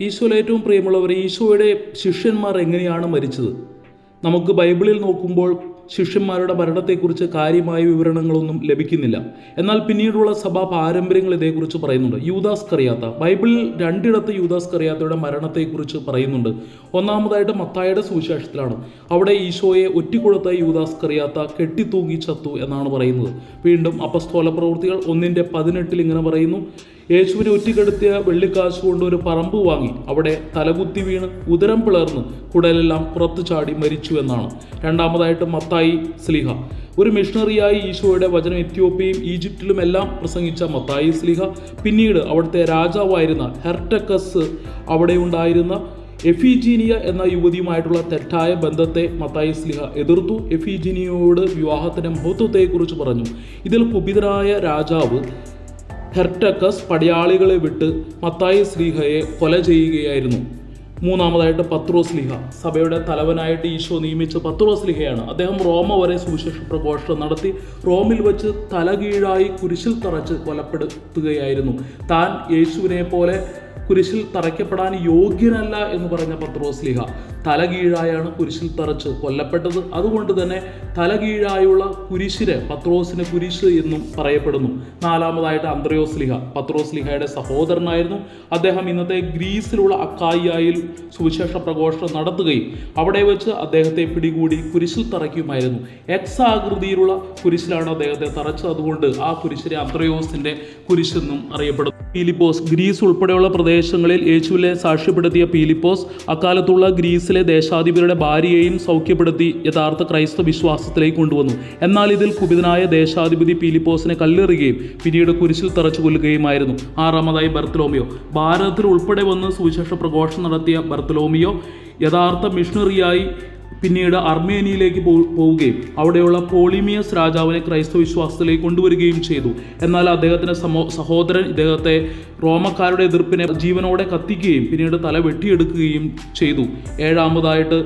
ഈശോയിൽ ഏറ്റവും പ്രിയമുള്ളവർ ഈശോയുടെ ശിഷ്യന്മാർ എങ്ങനെയാണ് മരിച്ചത്? നമുക്ക് ബൈബിളിൽ നോക്കുമ്പോൾ ശിഷ്യന്മാരുടെ മരണത്തെക്കുറിച്ച് കാര്യമായ വിവരണങ്ങളൊന്നും ലഭിക്കുന്നില്ല. എന്നാൽ പിന്നീടുള്ള സഭാ പാരമ്പര്യങ്ങൾ ഇതേക്കുറിച്ച് പറയുന്നുണ്ട്. യൂദാസ് കറിയാത്ത ബൈബിളിൽ രണ്ടിടത്ത് യൂദാസ് കറിയാത്തയുടെ മരണത്തെക്കുറിച്ച് പറയുന്നുണ്ട്. ഒന്നാമതായിട്ട് മത്തായുടെ സുവിശേഷത്തിലാണ്. അവിടെ ഈശോയെ ഒറ്റിക്കൊടുത്ത യൂദാസ് കറിയാത്ത കെട്ടിത്തൂങ്ങി ചത്തു എന്നാണ് പറയുന്നത്. വീണ്ടും അപസ്തോല പ്രവൃത്തികൾ ഒന്നിന്റെ പതിനെട്ടിൽ ഇങ്ങനെ പറയുന്നു. യേശുവിനെ ഒറ്റിക്കെടുത്തിയ വെള്ളിക്കാശ് കൊണ്ട് ഒരു പറമ്പ് വാങ്ങി അവിടെ തലകുത്തി വീണ് ഉദരം പിളർന്ന് കുടലെല്ലാം പുറത്തു ചാടി മരിച്ചു എന്നാണ്. രണ്ടാമതായിട്ട് മത്തായി സ്ലിഹ. ഒരു മിഷണറിയായി ഈശോയുടെ വചനം എത്യോപ്യയും ഈജിപ്തിലും എല്ലാം പ്രസംഗിച്ച മത്തായി സ്ലിഹ പിന്നീട് അവിടുത്തെ രാജാവായിരുന്ന ഹെർട്ടക്കസ് അവിടെ ഉണ്ടായിരുന്ന എഫിജീനിയ എന്ന യുവതിയുമായിട്ടുള്ള തെറ്റായ ബന്ധത്തെ മത്തായി സ്ലിഹ എതിർത്തു. എഫിജീനിയോട് വിവാഹത്തിന്റെ മഹത്വത്തെക്കുറിച്ച് പറഞ്ഞു. ഇതിൽ കുപിതനായ രാജാവ് ഹെർട്ടക്കസ് പടയാളികളെ വിട്ട് മത്തായി സ്ലീഹയെ കൊല ചെയ്യുകയായിരുന്നു. മൂന്നാമതായിട്ട് പത്രോസ് ലിഹ സഭയുടെ തലവനായിട്ട് ഈശോ നിയമിച്ച പത്രോസ് ലിഹയാണ് അദ്ദേഹം റോമ വരെ സുവിശേഷ പ്രഘോഷണം നടത്തി റോമിൽ വെച്ച് തലകീഴായി കുരിശിൽ തറച്ച് കൊലപ്പെടുത്തുകയായിരുന്നു. താൻ യേശുവിനെ പോലെ കുരിശിൽ തറയ്ക്കപ്പെടാൻ യോഗ്യനല്ല എന്ന് പറഞ്ഞ പത്രോസ് ലിഹ തലകീഴായാണ് കുരിശിൽ തറച്ച് കൊല്ലപ്പെട്ടത്. അതുകൊണ്ട് തന്നെ തല കീഴായുള്ള കുരിശിന് പത്രോസിന് കുരിശ് എന്നും പറയപ്പെടുന്നു. നാലാമതായിട്ട് അന്ത്രയോസ് ലിഹ. പത്രോസ് ലിഹയുടെ സഹോദരനായിരുന്നു. അദ്ദേഹം ഇന്നത്തെ ഗ്രീസിലുള്ള അക്കായിയായിൽ സുവിശേഷ പ്രഘോഷണം നടത്തുകയും അവിടെ വെച്ച് അദ്ദേഹത്തെ പിടികൂടി കുരിശിൽ തറയ്ക്കുമായിരുന്നു. എക്സ് ആകൃതിയിലുള്ള കുരിശിലാണ് അദ്ദേഹത്തെ തറച്ചത്. അതുകൊണ്ട് ആ കുരിശിനെ അന്ത്രയോസിന്റെ കുരിശെന്നും അറിയപ്പെടുന്നു. പീലിപ്പോസ് ഗ്രീസ് ഉൾപ്പെടെയുള്ള പ്രദേശങ്ങളിൽ യേശുവിനെ സാക്ഷ്യപ്പെടുത്തിയ പീലിപ്പോസ് അക്കാലത്തുള്ള ഗ്രീസിലെ ദേശാധിപരുടെ ഭാര്യയെയും സൗഖ്യപ്പെടുത്തി യഥാർത്ഥ ക്രൈസ്തവ വിശ്വാസത്തിലേക്ക് കൊണ്ടുവന്നു. എന്നാൽ ഇതിൽ കുപിതനായ ദേശാധിപതി പീലിപ്പോസിനെ കല്ലെറിയുകയും പിന്നീട് കുരിശിൽ തറച്ചു കൊല്ലുകയുമായിരുന്നു. ആറാമതായി ബർത്തലോമിയോ. ഭാരതത്തിൽ ഉൾപ്പെടെ വന്ന് സുവിശേഷ പ്രഘോഷം നടത്തിയ ബർത്തലോമിയോ യഥാർത്ഥ മിഷണറിയായി പിന്നീട് അർമേനിയയിലേക്ക് പോവുകയും അവിടെയുള്ള പോളിമിയസ് രാജാവിനെ ക്രൈസ്തവ വിശ്വാസത്തിലേക്ക് കൊണ്ടുവരികയും ചെയ്തു. എന്നാൽ അദ്ദേഹത്തിന്റെ സമോ സഹോദരൻ ഇദ്ദേഹത്തെ റോമക്കാരുടെ എതിർപ്പിനെ ജീവനോടെ കത്തിക്കുകയും പിന്നീട് തല വെട്ടിയെടുക്കുകയും ചെയ്തു. ഏഴാമതായിട്ട്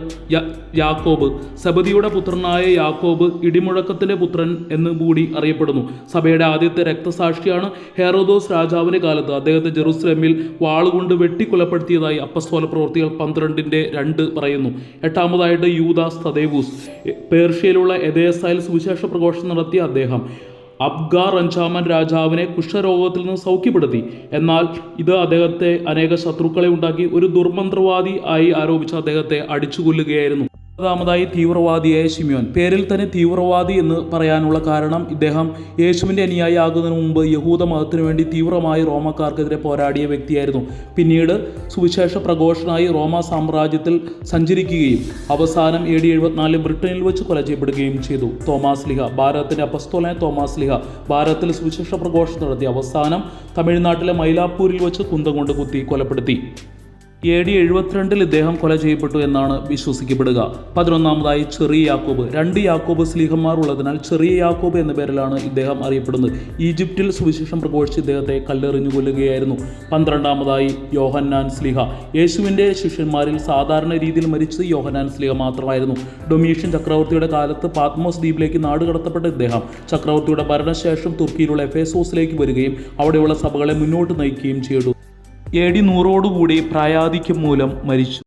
യാക്കോബ് സബദിയുടെ പുത്രനായ യാക്കോബ് ഇടിമുഴക്കത്തിന്റെ പുത്രൻ എന്ന് കൂടി അറിയപ്പെടുന്നു. സഭയുടെ ആദ്യത്തെ രക്തസാക്ഷിയാണ് ഹെറോദോസ് രാജാവിന്റെ കാലത്ത്. അദ്ദേഹത്തെ ജെറുസലേമിൽ വാളുകൊണ്ട് വെട്ടിക്കൊലപ്പെടുത്തിയതായി അപ്പസ്തോല പ്രവർത്തികൾ പന്ത്രണ്ടിന്റെ രണ്ട് പറയുന്നു. എട്ടാമതായിട്ട് യൂദാസ് തദേവൂസ് പേർഷ്യയിലുള്ള എദേസായിൽ സുവിശേഷ പ്രഘോഷം നടത്തിയ അദ്ദേഹം അബ്ഗാർ അഞ്ചാമൻ രാജാവിനെ കുഷ്ഠരോഗത്തിൽ നിന്ന് സൗഖ്യപ്പെടുത്തി. എന്നാൽ ഇത് അദ്ദേഹത്തെ അനേക ശത്രുക്കളെ ഉണ്ടാക്കി ഒരു ദുർമന്ത്രവാദി ആയി ആരോപിച്ച അദ്ദേഹത്തെ അടിച്ചുകൊല്ലുകയായിരുന്നു. ഒമ്പതാമതായി തീവ്രവാദിയായ ഷിമിയോൻ പേരിൽ തന്നെ തീവ്രവാദി എന്ന് പറയാനുള്ള കാരണം ഇദ്ദേഹം യേശുവിന്റെ അനുയായി ആകുന്നതിന് മുമ്പ് യഹൂദ മതത്തിനു വേണ്ടി തീവ്രമായി റോമക്കാർക്കെതിരെ പോരാടിയ വ്യക്തിയായിരുന്നു. പിന്നീട് സുവിശേഷ പ്രഘോഷനായി റോമ സാമ്രാജ്യത്തിൽ സഞ്ചരിക്കുകയും അവസാനം എ ഡി എഴുപത്തിനാലിൽ ബ്രിട്ടനിൽ വെച്ച് കൊല ചെയ്യപ്പെടുകയും ചെയ്തു. തോമാസ് ലിഹ ഭാരതത്തിന്റെ അപസ്തോലായ തോമാസ് ലിഹ ഭാരതത്തിൽ സുവിശേഷ പ്രഘോഷം നടത്തി. അവസാനം തമിഴ്നാട്ടിലെ മൈലാപ്പൂരിൽ വെച്ച് കുന്തം കൊണ്ട് കുത്തി കൊലപ്പെടുത്തി. എ ഡി എഴുപത്തിരണ്ടിൽ ഇദ്ദേഹം കൊല ചെയ്യപ്പെട്ടു എന്നാണ് വിശ്വസിക്കപ്പെടുക. പതിനൊന്നാമതായി ചെറിയ യാക്കോബ്. രണ്ട് യാക്കോബ് സ്ലീഹന്മാർ ഉള്ളതിനാൽ ചെറിയ യാക്കോബ് എന്ന പേരിലാണ് ഇദ്ദേഹം അറിയപ്പെടുന്നത്. ഈജിപ്തിൽ സുവിശേഷം പ്രഘോഷിച്ച് ഇദ്ദേഹത്തെ കല്ലെറിഞ്ഞു കൊല്ലുകയായിരുന്നു. പന്ത്രണ്ടാമതായി യോഹന്നാൻ സ്ലിഹ. യേശുവിന്റെ ശിഷ്യന്മാരിൽ സാധാരണ രീതിയിൽ മരിച്ചത് യോഹന്നാൻ സ്ലിഹ മാത്രമായിരുന്നു. ഡൊമീഷ്യൻ ചക്രവർത്തിയുടെ കാലത്ത് പാത്മോസ് ദ്വീപിലേക്ക് നാടുകടത്തപ്പെട്ട ഇദ്ദേഹം ചക്രവർത്തിയുടെ ഭരണശേഷം തുർക്കിയിലുള്ള എഫേസോസിലേക്ക് വരികയും അവിടെയുള്ള സഭകളെ മുന്നോട്ട് നയിക്കുകയും ചെയ്തു. എ ഡി നൂറോടുകൂടി പ്രായാധിക്യം മൂലം മരിച്ചു.